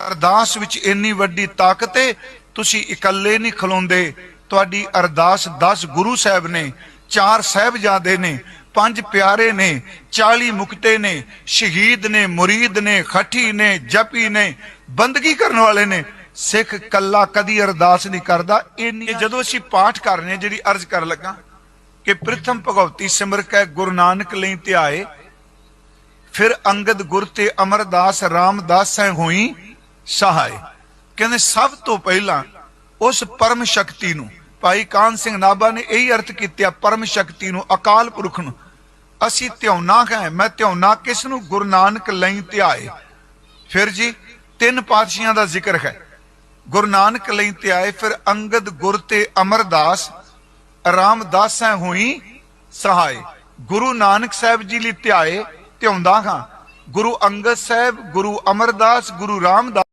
ਅਰਦਾਸ ਵਿੱਚ ਇੰਨੀ ਵੱਡੀ ਤਾਕਤ ਹੈ ਤੁਸੀਂ ਇਕੱਲੇ ਨਹੀਂ ਖਲੋਂਦੇ। ਤੁਹਾਡੀ ਅਰਦਾਸ 10 ਗੁਰੂ ਸਾਹਿਬ ਨੇ, ਚਾਰ ਸਾਹਿਬਜ਼ਾਦੇ ਨੇ, ਪੰਜ ਪਿਆਰੇ ਨੇ 40 ਮੁਕਤੇ ਨੇ, ਸ਼ਹੀਦ ਨੇ, ਮੁਰੀਦ ਨੇ ਖੱਟੀ ਨੇ, ਜਪੀ ਨੇ, ਬੰਦਗੀ ਕਰਨ ਵਾਲੇ ਨੇ। ਸਿੱਖ ਕੱਲਾ ਕਦੀ ਅਰਦਾਸ ਨਹੀਂ ਕਰਦਾ। ਇਹ ਜਦੋਂ ਅਸੀਂ ਪਾਠ ਕਰ ਰਹੇ ਹਾਂ, ਜਿਹੜੀ ਅਰਜ਼ ਕਰ ਲੱਗਾ ਕਿ ਪ੍ਰਥਮ ਭਗਵਤੀ ਸਿਮਰ ਕੈ ਗੁਰੂ ਨਾਨਕ ਲਈ ਧਿਆਏ ਫਿਰ ਅੰਗਦ ਗੁਰ ਤੇ ਅਮਰਦਾਸ, ਰਾਮਦਾਸ ਹੈ ਹੋਈ ਸਹਾਇ ਕਹਿੰਦੇ, ਸਭ ਤੋਂ ਪਹਿਲਾਂ ਉਸ ਪਰਮ ਸ਼ਕਤੀ ਨੂੰ, ਭਾਈ ਕਾਨ ਸਿੰਘ ਨਾਭਾ ਨੇ ਇਹੀ ਅਰਥ ਕੀਤਾ ਪਰਮ ਸ਼ਕਤੀ ਨੂੰ, ਅਕਾਲ ਪੁਰਖ ਨੂੰ, ਅਸੀਂ ਧਿਆਉਣਾ ਹੈ ਮੈਂ ਧਿਆਉਣਾ ਕਿਸ ਨੂੰ, ਗੁਰੂ ਨਾਨਕ ਲਈ ਧਿਆਏ ਫਿਰ ਜੀ, ਤਿੰਨ ਪਾਤਸ਼ਾਹਾਂ ਦਾ ਜ਼ਿਕਰ ਹੈ। ਗੁਰੂ ਨਾਨਕ ਲਈ ਧਿਆਏ ਫਿਰ ਅੰਗਦ, ਗੁਰ ਤੇ ਅਮਰਦਾਸ, ਰਾਮਦਾਸਾਂ ਹੋਈ ਸਹਾਇ ਗੁਰੂ ਨਾਨਕ ਸਾਹਿਬ ਜੀ ਲਈ ਧਿਆਏ ਧਿਆਉਂਦਾ ਹਾਂ ਗੁਰੂ ਅੰਗਦ ਸਾਹਿਬ, ਗੁਰੂ ਅਮਰਦਾਸ, ਗੁਰੂ ਰਾਮਦਾਸ